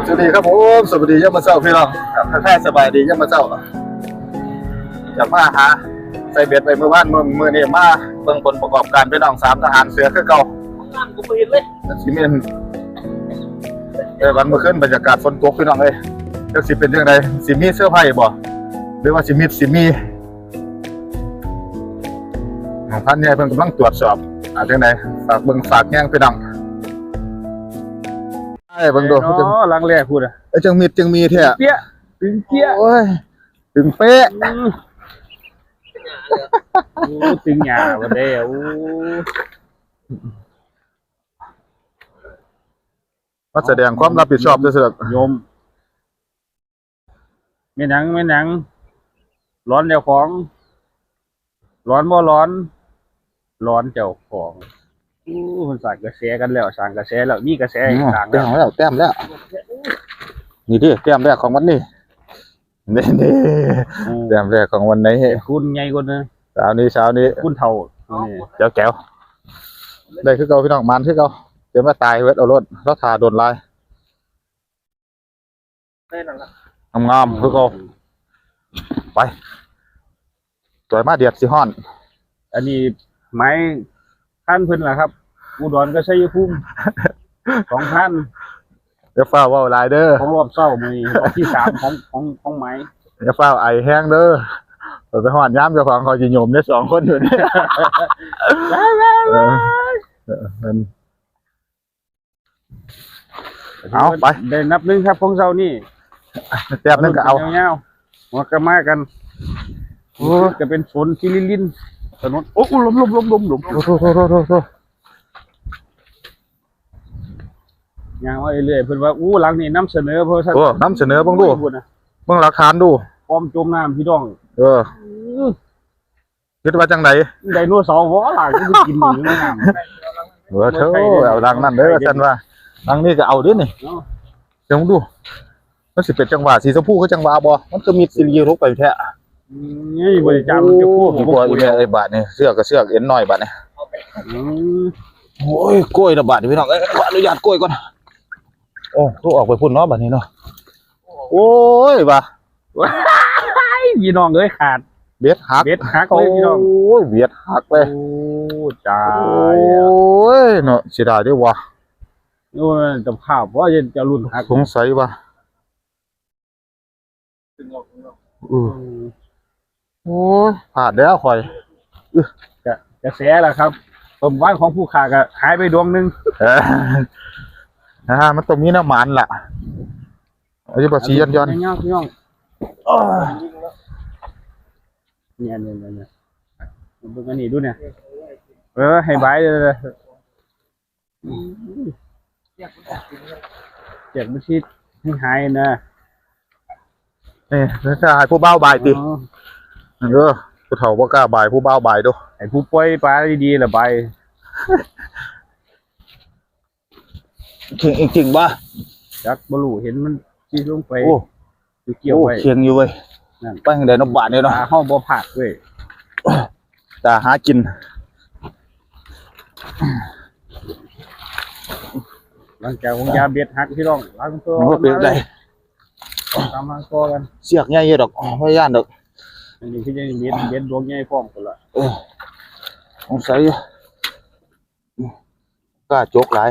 ครับสวัสดีครับผมสวัสดียามมาเช้าพี่น้องครับทักทายสบายดียามมาเช้าจะมาหาใส่เบ็ดไปเมื่อวานมื้อมื้อนี้มาเบิ่งผลประกอบการพี่น้องสามทหารเสือคือเก่าน้ำกูปืนเลยสิเมนเออวันเมื่อคืนบรรยากาศฝนตกพี่น้องเอ้ยจักสิเป็นจังไดสิมีเสื้อผ้าบ่หรือว่าสิมีสิมีท่านใหญ่เพิ่นกำลังตรวจสอบอาจังไดฝากเบิ่งฝากแย่งพี่น้องไอ้เบิ่งดูเนาะลังแรกพูดอะไอ้จังมีจังมีแท้เปี้ยตึงเปี้ยโอ้ยถึงเป๊ะอืมโอ้ตึงหยาวันเดียวมาแสดงความรับผิดชอบซื่อโยมไม่หนังไม่หนัง ร้อนเจ้าของ ร้อนบ่ร้อน ร้อนเจ้าของ อู้มันสั่งกระแสกันแล้วสั่งกระแสแล้วมีกระแสๆอีกอืมสั่งแต้แล้วมแล้วแต้มแล้ว นี่ดิแต้มแรกของวันนี้นี่นี่อืมแต้มแรกของวันนี้คุณไงคนนึงเช้านี้เช้านี้คุณเท่านี่แจ๋วแจ๋วได้คือเก่าพี่น้องมันคือเก่าเดี๋ยวมาตายเวทเอารถแล้วทาโดนลายได้นั่นละงามๆคือเก่าไปสวยมาเดียดสิฮ้อน อันนี้ไม้ ท่านเพิ่นล่ะครับ อุดรก็ใช้ยภูมิสองท่านเดี๋ยวฟ้าเว่าหลายเด้อของรอบเศร้ามือนี้รอบที่สามของของของไม้เดี๋ยวฟ้าไอแห้งเด้อเดี๋ยวไปฮ้อนย้ำเจ้าของเขาจะโยมได้สองคนอยู่นี่เออเออมันเอาไปได้นับหนึงครับของเศร้านี่แต้มนึงก็เอาเงาๆหัวกระมากันโอ้จะเป็นฝนที่ลินลิน ถนนโอ้ลมลมลมลมลมโทษโทษโทษโทษโทษโทษยางว่าเรื่อยๆเพิ่นว่าอู้หลังนี้นำเสนอเพราะท่านโอ้นำเสนอเบ้างดูพูดนะเบ้างหลักฐานดูพร้อมจมน้ำพี่น้อง เออคิดว่าจังไดไดโนเสาร์บ่ล่ะก็กินอยู่ในน้ำเออเธอเอาดังนั่นเด้อฉันว่าดังนี้ก็เอาเด้วยนี่เนาะเดี๋ยวมึงดูมันสิเป็นจังหวะสีชมพูก็จังหวะบ่มันก็มีซีรีส์ทุกไปแท้อืม นี่บริจาคมันจะพูดกลัวอีแม่ไอ้บาทนี่เสื้อก็เสื้อเอ็นน้อยบาทนี่อืมโอ้ยกล้วยนะบาทนี่พี่น้องเอ้ยขออนุญาตกล้วยก่อนโอ้ตู้ออกไปพุ่นเนาะบาทนี้เนาะโอ้ยบ่าไอ้พี่น้องเอ้ยขาดเบ็ดหักเบ็ดหักโอ้เลยพี่น้องยเบ็ดหักเลยโอ้จ้าโอ้ยเนาะเสียดายเด้อว่ะโอ้ยจะภาพว่าจะจะรุ่นหักสงสัยว่าเออ โอ้ยพลาดแล้วข่อยกระแสแหละครับผมว่านของผู้ขาก็หายไปดวงหนึงเออนะฮะมันต้องมีน้ำมันล่ะเอาจะบาสีย้อนย้อนเงี้ยพี่น้องๆอ้อเนี่ยเนี่ยเนี่ยเนี่ยเบิ่งอันนี้ดูเนี่ยเออให้บายเลยเจ็บมันชิดให้หายนะ นี่ถ้าให้ผู้เบ้าบายติอ๋อ เออผู้เฒ่าบ่กล้าบายผู้เบ้าบายดูให้ผู้ป่วยปลาดีๆละบายเข่งจริงๆบ่จักบลูเห็นมันชีลงไปโอ้อยู่เกี่ยวโอ้ไว้เคียงอยู่เว้ยนั่นไปทางใดเนาะบาทเนี่ยปเนาะลาห้องบ่ผักเว้ยตาหากิน หลังจากของยาเบ็ดหักพี่น้องล้างตัวมันก็เป็นได้ ตามมาตัวกัน เสียกใหญ่อยู่ดอกบ่ย่านดอก อันนี้คือยังเบ็ดเบ็ดดวงใหญ่พร้อมกันละเออสงสัยอยู่กล้าจกหลาย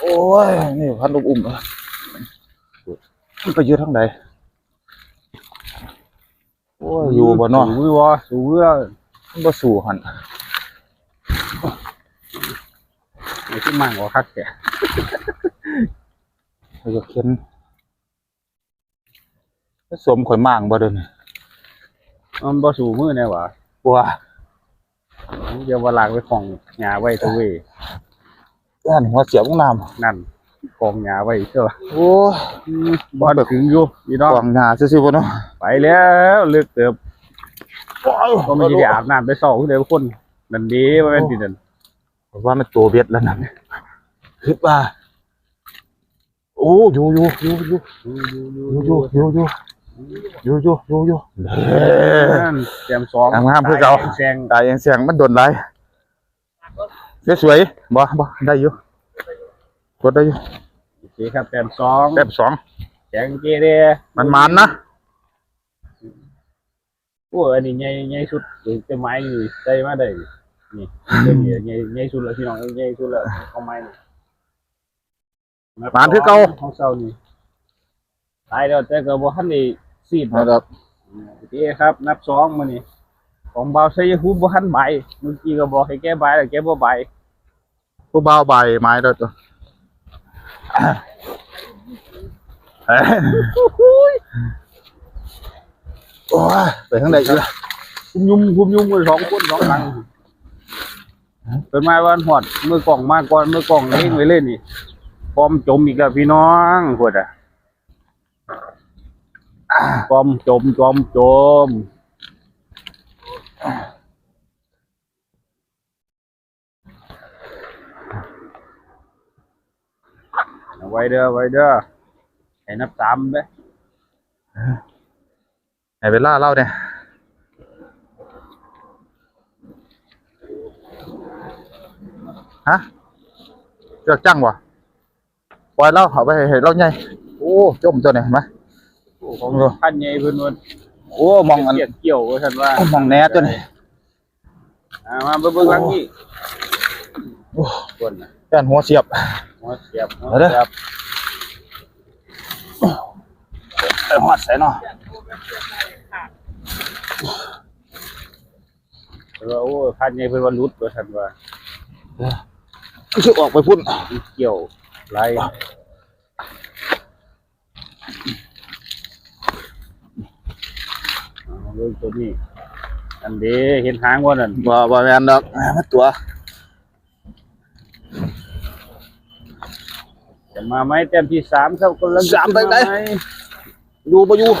โอ้ย นี่พันลูกอุ้มอะมันไปอยู่ทางใดโอ้ย อยู่บ่เนาะสูมือบ่สูมือมันบ่สู่หันไอ้ที่มั่งกว่าคักแกไปจะเข็นสวมข่อยม่างบ่เด้อนี่ มันบ่สูมือแน่หว่าว่าเดี๋ยวว่าลากไปของหญ้าไว้ตัวเวยย่านหัวเสียงน้ำนั่นของหญ้าไว้เชื่อโอ้ยบ่ถึงอยู่พี่น้องกวางหญ้าซื่อๆบ่เนาะไปแล้วลึกเติบก็ไม่ได้อาบน้ำไปสองเดียวคนนั่นดีว่าเป็นที่นั่นว่ามันตัวเบ็ดแล้วนั่นคิดว่าโอ้อยู่อยู่อยู่อยู่อยู่อยู่อยู่อยู่ อยู่อยู่อยู่อยู่เด้อนั่นแจมสองงามๆเพื่อเก่าแซงตายยังเสียงมันโดนไรสวยๆบ่บ่ได้อยู่กดได้อยู่โอเคครับแต้มสองแต้มสองแข็งเกเรมันมันนะโอ้อันนี้ใหญ่ใหญ่สุดเต็มไม้อยู่ได้มาได้นี่เต็มใหญ่ใหญ่สุดแล้วพี่น้องใหญ่สุดแล้วของไม้นี่มันคือเก่าของเซานี่ตายแล้วแต่ก็บ่ทันได้ ซีดนะครับโอเคครับ นับสองมื้อนี้ของเบาชัยภูมิบ่ทันใบเมื่อกี้ก็บอกให้แก้ใบแล้วแกบ่ใบผู้บ่าวใบไม้แล้วตัวเอ้ยโอ้ยไปทางใดอีกล่ะคุมยุมคุมยุมกันสองคนสองหลังเป็นมาวันหอดมือกล่องมาก่อนมือกล่องเองไว้เล่นนี่พร้อมจมอีกแล้วพี่น้องพวดอะ พร้อมจมจมจมไว้เด้อไว้เด้อให้นับสามเด้อให้เวลาเล่าเนี่ยฮะเลือกจังวะปล่อยเล่าเอาไปให้เล่าใหญ่โอ้จมตัวเนี่ยเห็ นไหมของพันใหญ่เพิ่นว่าโอ้มองอันเกี่ยวเกี่ยวว่าฉันว่ามองแหน่ตัวนี้อ่ามาเบิ่งเบิ่งหลังนี่โอ้คนน่ะแค่นหัวเสียบ หัวเสียบหัวเอาเด้อเสียบไอ้หอดใส่เนาะแล้วาโอ้พันใหญ่เพิ่นว่าหลุดว่าฉันว่า คือออกไปพุ่น เกี่ยวไหลเอาเรื่ องตัวนี้ อันเด้เห็นหางว่านั่นบ่บ่แม่นดอกอ่ามาตัวจะมาไหมแต้มที่สามครับกำลังจะสามไปไหน หอยู่บ่อยู่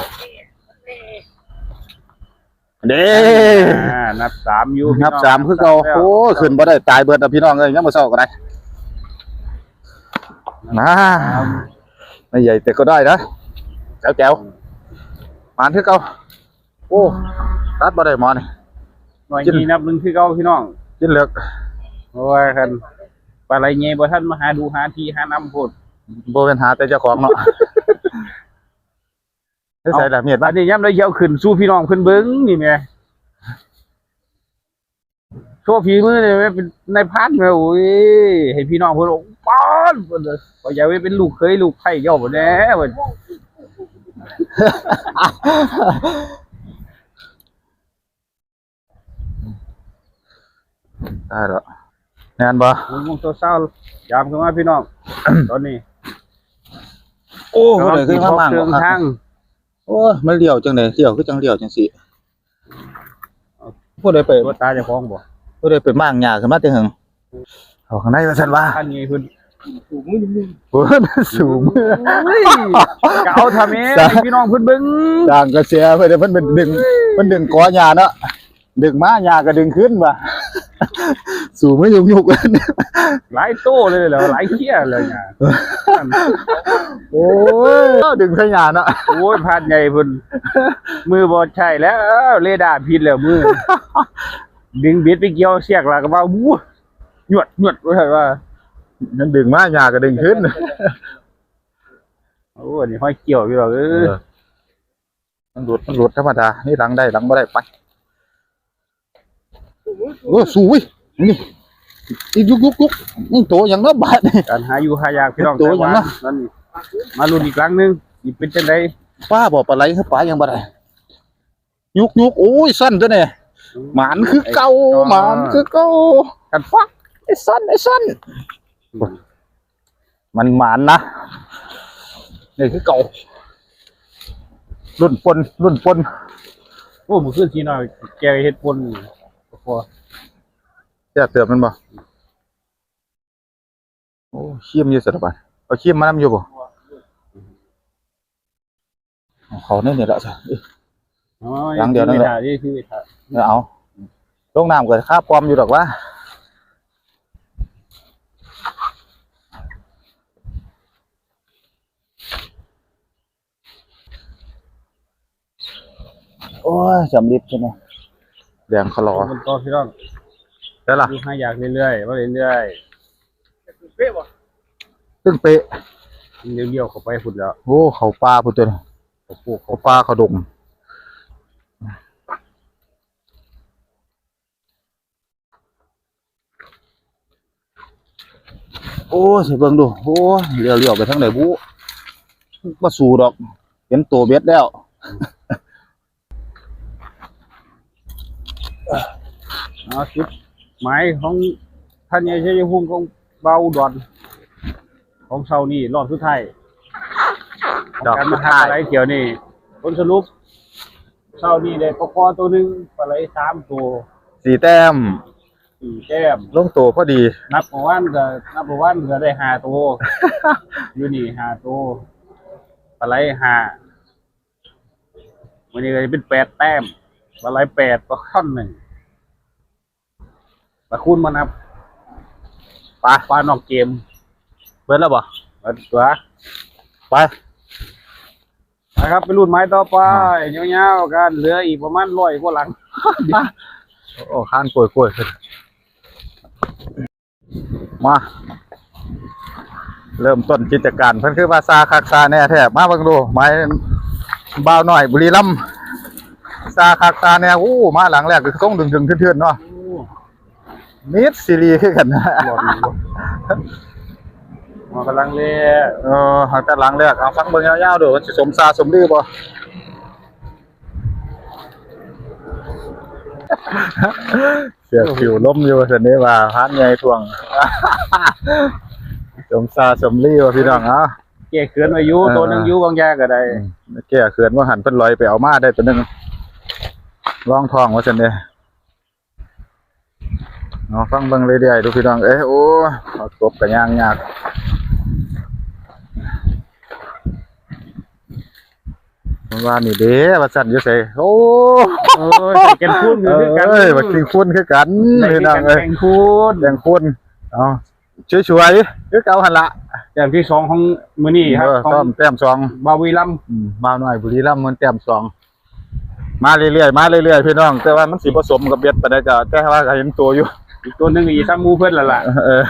เด้อ่านับสามอยู่พี่นับน้งสามคือเก่าแล้วโอ้ขึ้นบ่ได้ตายเบิดอะพี่น้องเอ้ยยังบ่เศร้าก็ได้นะไม่ใหญ่แต่ก็ได้นะแจ๋วแจ๋วๆหมานคือเก่า โอ้ตัดบ่ได้หมอนี่หน่วยนี้นับหนึ่งคือเก่าพี่น้องกินเหลือกโอ้ยคันปลาไหลเงี้ยบ่ท่านมาหาดูหาทีหาน้ำพูดบ่เป็นหาแต่เจ้าของเนาะเฮ้ยใส่ละเมียดอับ้านนนี้ย้ำได้เยอะขึ้นสู้พี่น้องขึ้นเบิ้งนี่แม่โชว์ฝีมือเนี่ยแม่เป็นในายพันแม่โอ้ยให้พี่น้องเพิ่นโอ้ป้อนเพิ่นเลยว่าอย่าไปเป็นลูกเคยลูกไผ่เจ้าบ่แน่เพิ่น ได้แล้วแม่นบ่มึงมองตัวเศร้ายามเข้ามาพี่น้อง ตอนนี้ โอ้กำลังขึ้สินพมาบมั่งเชิงทางโอ้ยมันเลี้ยวจังได๋เลี้ยวคือจังเลี้ยวจังซี่ผู้ใดไปตัวตาเจะฟ้าของบ่ผู้ใดไปมั่งหญ้าขึ้นมาแต่หึงเอาข้างในว่าซั่นว่า ท่านนี้เพิ่นโอ้ยมันสูง เฮ้ยก็เอาทำเองให้พี่น้องเพิ่นเบิ่ง ด่างกระเสียเพิ่นเพิ่นเป็นดึงเพิ่นดึงกอหญ้าเนาะ ดึงมาหญ้าก็ดึงขึ้นว่ะ สูงไม่ยุกยุกหลายโตเลยเหรอหลายเที่ยเลยเนี่ยโอ้ยดึงใส่หญ้าเนาะโอ้ยพันใหญ่เพิ่นมือบอดใช่แล้วเรดาร์ผิดแล้วมือ ดึงเบ็ดไปเกี่ยวเสียกแล้วก็ว่าวู้หยวดหยวดว่าว่ามันดึงมาหญ้าก็ดึงขึ้นโอ้อันนี้ห้อยเกี่ยวพี่เราเอเอออมันหลุดมันหลุดธรรมดานี่หลังได้หลังบ่ได้ไป โอ้สูยนี่อีกยุกยุกยุกนี่โตอย่างเนาะบาดนี่การหาอยู่หายากพี่น้องตัวอย่างว่านะนั่นนี่มาลุ้นอีกครั้งหนึงสิเป็นจังได๋ป้าบอกปลาไหลคือปลายังบ่ได้ยุกยุกโอ้ยสั้นตัวเนี่ยหมานคือเก่าหมานคือเก่ากันฟักไอ้สั้นไอ้สั้นมันหมานนะนี่คือเก่ารุ่นปนรุ่นปนโอ้มื้อคืนทีน้อยแกเฮ็ดปน พอแย่เตือบมันบ่โอ้ขี้มอยู่สารบัดเอาขี้มมานำอยู่บ่เอาเขาเนี่ยเนี่ยละจ้ะเอ้ยอ๋อหลังเดียวนั่นแหละนี่คือเวทาเอาลงน้ำเกิดค่าปลอมอยู่ดอกว่าโอ้ยจำลิบใช่ไหม แดงขลอมันต่อพี่น้องแล้วล่ะดูหายากเรื่อยๆว่าเรื่อยตึ้งเป๊ะเลี้ยวๆเข้าไปพุ่นแล้วโอ้เขาปลาพุ่นตัวนี้เขาปลูกเขาปลาเขาดงโอ้สิเบิ่งดูโอ้เลี้ยวเลี้ยวไปทางไหนบุบ่สู้ดอก เห็นตัวเบ็ดแล้ว เอาจุดหมายของท่านใหญ่ชัยภูมิของเบาอุดอน ของเซานี่รอบสุดท้ายของดอกการสุมาดหาท้ายปลาไหลเขียวนี่ผลสรุปเซานี่ได้ปลาคอตัวหนึงปลาไหลสามตัวสีแต้มสี่แต้ม ลงตัวพอดี นับเมื่อวานก็นับเมื่อวานก็ได้ห้าตัว อยู่นี่ห้าตัวปลาไหลห้าวันนี้ก็จะเป็นแปดแต้ม ปลาไหลแปดปลาค่อนหนึ่งปลาคูณมานับปลาปลานอกเกม เบิดแล้วบ่เอาตัวไปนะครับไปรุ่นไม้ต่อไปยาวๆกันเหลืออีกประมาณร้อยกว่าหลังโอ้ข้านกล้วยกล้วยขึ้นมา เริ่มต้นกิจการเพิ่นคือว่าซาคักซาแน่แท้มาบิ่งดูไม้บ่าวน้อยบุรีรัมย์ ซาคักซาแน่อู้มาหลังแรกคือส่งดึงๆเทื่อนๆเนาะมิดซีรีส์คือกันนะหล่นอยู่มากำลังเล่เออหากแต่หลังแรกเอาฟังเบิ่งยาวๆดูมันสิสมซาสมลือบ่เสียผิวล้มอยู่สันนี้ว่าพานใหญ่ทวงสมซาสมลือว่าพี่น้องเอะเก้เขือนอายุเออตัวหนึงอยู่บางแยกก็ได้แก่เขื่อนว่าหันเพิ่นลอยไปเอามาได้ตัวหนึง ลองทองว่าซั่นเด้เอาฟังเบิ่งเรื่อยๆดูพี่น้อง เอ้ยโอ้เอาตบกันย่างยากมันว่านี่เด้ว่าซั่นอยู่ไสโอ้เออใส่แกนคูนคือกันเอ้ยบักสิคุ้นคือกันใส่พี่น้องแกเอ้ยนคูนแดงคุ้นเอาช่วยๆคือเก่าหั่นละแต้มที่สองของมือนี่ครับเออของต้อมแต้มสองบาวีลัมย์อืมมาหน่อยบุรีรัมย์มันแต้มสอง มาเรื่อยๆมาเรื่อยๆพี่น้อง แต่ว่ามันสิผสมกับเบ็ดไปได้จ้ะแต่ว่าก็เห็นตัวอยู่อีกตัวหนึ่งอีซ้ำมูเพื่อนและล่ะเออ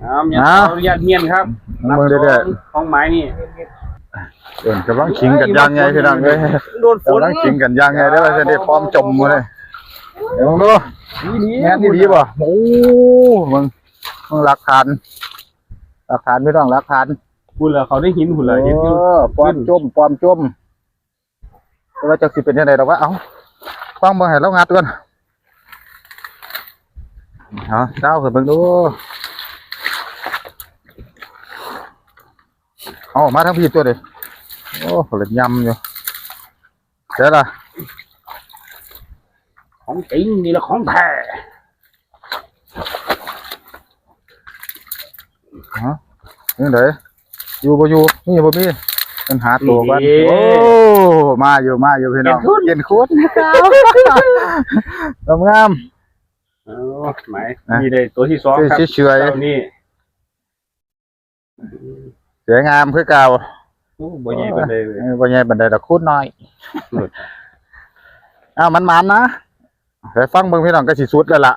เอาเมียนอ่าขออนุญาตเมียนครับเอามือเรื่อยๆของไม้นี่เออกำลังขิงกันยังไงพี่น้องเอ้ยโดนฝนกำลังขิงกันยังไงได้อว่าจะได้พร้อมจมมาเลยเดี๋ยวมึงดูนี่แม่นนี่ดีป่ะโอ้มึงมึงหลักฐานหลักฐานพี่น้องหลักฐานหุ่นเหรอเขาได้หินหุ่นเหรอเห็นอยู่ เออปลอมจมปลอมจม แต่ว่าจะสิเป็นยังไงดอกวะเอ้าฟังเบิ่งให้เรางัดก่อนเอาเจ้าขึ้นเบิ่งดูเอามาทั้งพี่ตัวเดียวโอ้เหลือยำอยู่เดี๋ยวล่ะของจริงนี่แหละของแท้ฮะนี่เด้อยู่บ่อยู่นี่บ่มี ปัญหาตัวกันโอ้มาอยู่มาอยู่พี่น้องเย็นคุ้นงามงาม เออไหมนี่เลยตัวที่สองครับเฉยๆเจ้านี่สวยงามคือเก่าโอ้บ่ใหญ่ปานใดเลย เออบ่ใหญ่บันไดดอกคูดน้อยหลุดอ้าวมันมันนะไปฟังเบิ่งพี่น้องก็สิสุดแล้วล่ะ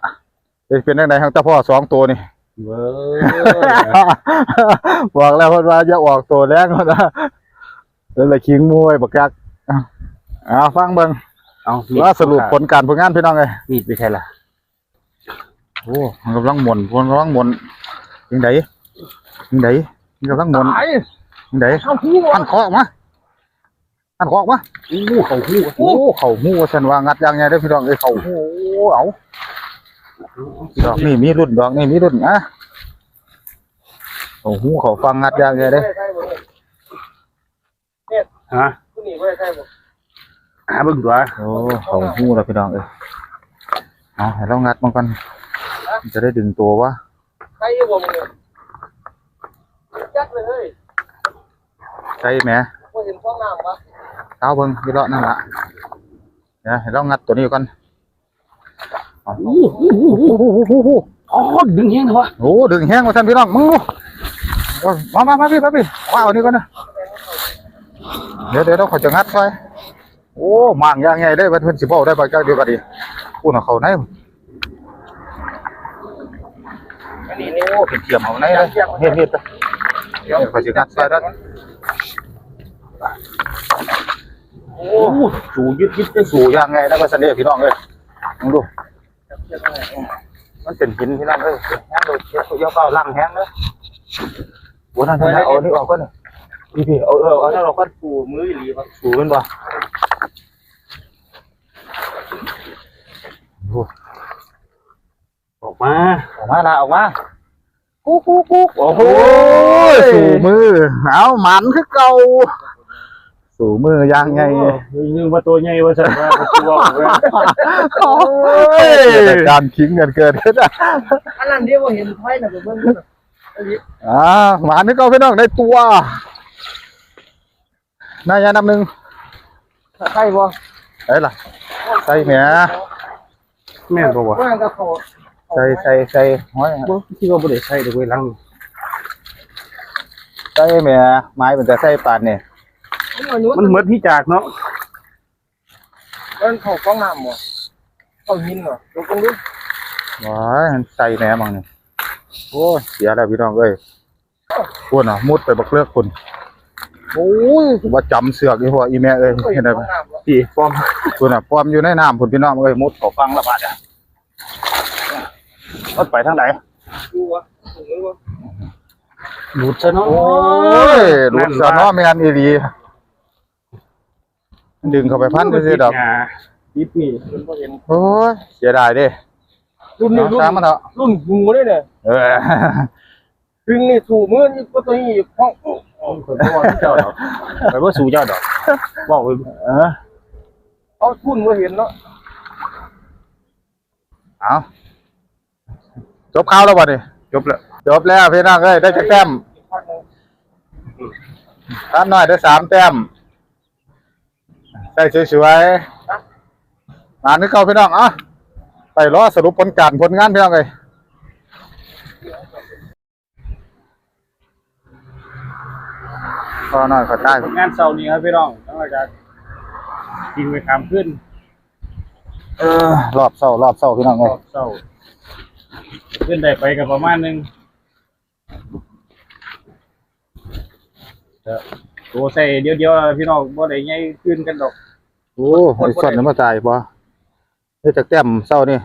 เป็นเป็นจังได๋ทั้งตาพ่อสองตัวนี่ เว้ย บอกแล้วเพิ่นว่าอย่าออกตัวแรงเพิ่นว่า แล้วละคิงมวยบักยักอ้าวอ้าวฟังเบิ่งเอาว่าสรุปผลการผลงานพี่น้องเอ้ยมีดไปใช่ล่ะโอ้มันกำลังหมุนมันกำลังหมุนยังไดยังไดมันกำลังหมุนตายยังไดเข้าหูหันคอออกมาหันคอออกมาอู้เข้าหูโอ้เข่าหูฉันว่างัดยังไงเด้อพี่น้องเอ้ยเข่าหูเอาดอกนี่มีรุ่นดอกนี่มีรุ่นอะเข่าหูเข่าฟังงัดยังไงเด้อ ฮะหาเบิ่งตัวโอ้เข่าหูแล้วพี่น้องเอ้ยเอาให้เรางัดมันกันมันจะได้ดึงตัววะใครอยู่บ่มึงเนี่ยจักเลยเฮ้ยใช่ไหมบ่เห็นฟองน้ำปะเท้าเบิ่งพี่เลาะนั่นละเดี๋ยวให้เรางัดตัวนี้ก่อนเอาอู้หูหูหูโอ้โหโอ้โหโอ้โหอ๋อดึงเฮงเหรอวะโอ้ดึงแห้งมาท่านพี่น้องมึงดูเอามามามาพี่มาพี่ว้าวนี่ก่อนนะ เดี๋ยวเดี๋ยวเราขอจะงัดไปโอ้มางอย่างไงได้เพิ่นสิบ่ได้บ่จักเดียวก็ดีพูดเอาเขาไหนอันนี้นี่โอ้เป็นเทียมเอาไหนเลยเฮ็ดเฮ็ดไปเดี๋ยวขอสิงัดใส่ด้านโอ้สูยึดยึดได้สูยังไงนะว่าซั่นเด้อพี่น้องเอ้ยลองดูมันเป็นหินพี่น้องเอ้ยแห้งโดยเช็ดเยอะเปล่าล่างแห้งเลยโอ้นั่นนั่นนั่นเอานี่ออกก่อนนี่ พี่เอาเออเอานั่นออกก่อนปูมือหลีบ่สูเป็นบ่ออกมาออกมาละออกมากุ๊กกุ๊กกุ๊กโอ้โหสูมือเอาหมันคือเก่าสูมือยังไงนึงว่าตัวใหญ่ว่าซั่นว่าตัวว่าโอ้ยการคิงกันเกิดขึ้นอะอันนั้นเดียวเห็นไฟน่ะเบิ่งอันนี้อ่าหมานี่ก็พี่น้องได้ตัว นายยานำหนึ่งใช่บ่ไอ้ล่ะใส่แหมแม่นบ่วะว่าก็เขาใส่ใส่ใส่ห้อยบ่คิดว่าบ่ได้ใช้ดอกเว้ยลังใส่แหมไม้เป็นแต่ใส่ปานเนี่ยมันเหมือนที่จากเนาะมันเข้าฟองน้ำบ่เข้าหินบ่ตรงตรงนี้ว้ายมันใส่แหมมังนี่โอ้ยเสียแล้วพี่น้องเอ้ยพุ่นอะมุดไปบักเลือกคุณ โอ้ยว่าจำเสือกอีหัวอีแม่เอ้ยก็เห็เห็นนได้ฟไหมองน้ำบ่พี่ฟอมคุณอะปลอมอยู่ในน้ำพุ่นพี่น้องเอ้ยมุดเขอฟังละบาดอะมุดไปทางไหนดูวะถึงมือบ่หลุดซะเนาะโอ้ยดูดสะเนาะแม่นอีหลีดึงเข้าไปพันไปสิดอกยิบนี่มันบ่เห็นโอ้ยเสียดายเด้รุ่นนี้รุ่นตามมันเถอะรุ่นหูเลยเนี่ยเออถึงนี่สู่มือนี่ก็ตัวนี้ห้อง คนบ่ว่าเจ้าดอกไปบ่สู่เจ้าดอกบอกไปเออเอาทุนบ่เห็นเนาะเอาจบข่าวแล้วบ่นี่จบแล้วจบแล้วพี่น้องเอ้ยได้จักแต้มตามหน่อยได้สามแต้มได้สวยๆมานึกเก่าพี่น้องอะไปรอสรุปผลการผลงานพี่น้องเอ้ย พอหน่อยขอใต้ผลงานเช้านี้ครับพี่น้องต้องจากกินไปคำขึ้นเออรอบเศร้ารอบเศร้าพี่น้องรเอ้ยอบเช้าขึ้นได้ไปกับประมาณหนึงเออตัวใส่เดียวๆพี่น้องบ่ได้ใหญ่ขึ้นกันดอก โอ้ไอ้สดน้ำมาจ่ายบ่ได้จักแต้มเศร้านี่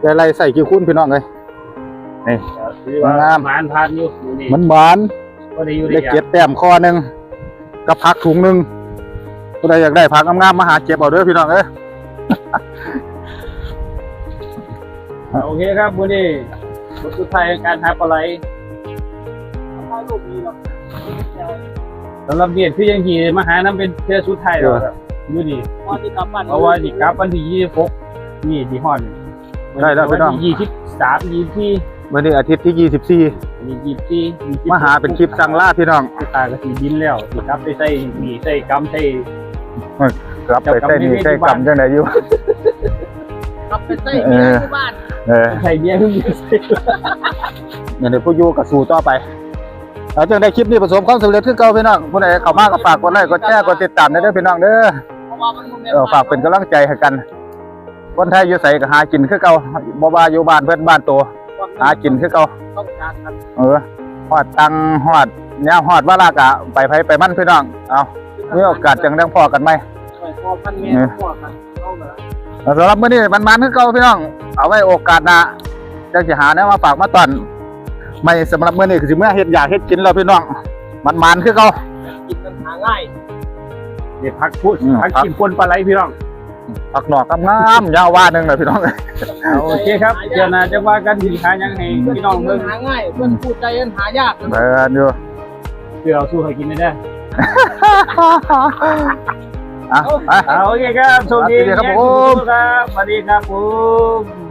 ได้ไล่ใส่กี่คุ้นพี่น้องเอ้ยนี่ ถือว่างามผ่านผ่านอยู่อยู่นี่มันหวาน ก็ได้ยเก็บแต้มข้อหนึ่งกับพักถุงหนึ่งผู้ใดอยากได้พักงามๆมาหาเก็บเอาด้วยพี่น้องเอ้ยโอเคครับมื้อนี้บทสุดท้ายการหาปลาไหลถ้าลรสำหรับเบียดพี่ยังหีมาหาน้ำเป็นเทือชุดไทยแล้วครับอยู่นี่พที่กเพราะว่าสิกลับวันที่ยี่หกนี่ที่ฮอนี่ได้แล้วพี่น้อง วันที่ยี่สิบสามยี่สี่ วันนี้อาทิตย์ที่ 24 มีกีบที่มาหาเป็นคลิปสังล่าพี่น้องตากระสีดินแล้วสีครับไปใส่หนีใส่กำใส่กลับไปใส่หนีใส่กำจังไหนอยู่กลับไปใส่เมียที่บ้านใส่เมียที่บ้านอย่างเดี๋ยวผู้ยูกับสู่ต่อไปเราจึงได้คลิปนี้ผสมความสำเร็จขึ้นเก่าพี่น้องคนไหนเข้ามากก็ฝากกดไลค์กดแชร์กดติดตามได้เด้อพี่น้องเด้อเฝากเป็นกำลังใจให้กัน คนไทยอยู่ใส่กับหากินขึ้นเก่าบ่บาอยู่บ้านเพื่อนบ้านตัว หากินคือเก่าต้องการกันเออฮอดตังฮอดแนวฮอดว่าลากะไปไผไปมันพี่น้องเอามีโอกาสจังได้พอกันไหมช่วยพ่อพันแม่พ่อกันเอาละแล้วสำหรับมื้อนี้มันมันคือเก่าพี่น้อง เอาไว้โอกาสหน้าจังสิหาแนวมาฝากมาตอนไม่สำหรับมื้อนี้คือสิเมื่อเฮ็ดอยากเฮ็ดกินแล้วพี่น้อง มันมันคือเก่ากินกันหาง่ายเดี๋ยวพักพูดอืมพักกินปนปลาไหลพี่น้อง ผักหนอกงามๆยาวว่าหนึงเลยพี่น้องโอเคครับเดี๋ยวนะจะว่ากันสิหายังให้พี่น้องเพิ่เบิ่นงหาง่ายเพิ่นพูดใจเพิ่นหายากเบิ่นอยู่เพื่อเอาสู้ให้กินได้อะไป เอาโอเคครับสวัสดีสวัสดีครับผม ครับสวัสดีครับผม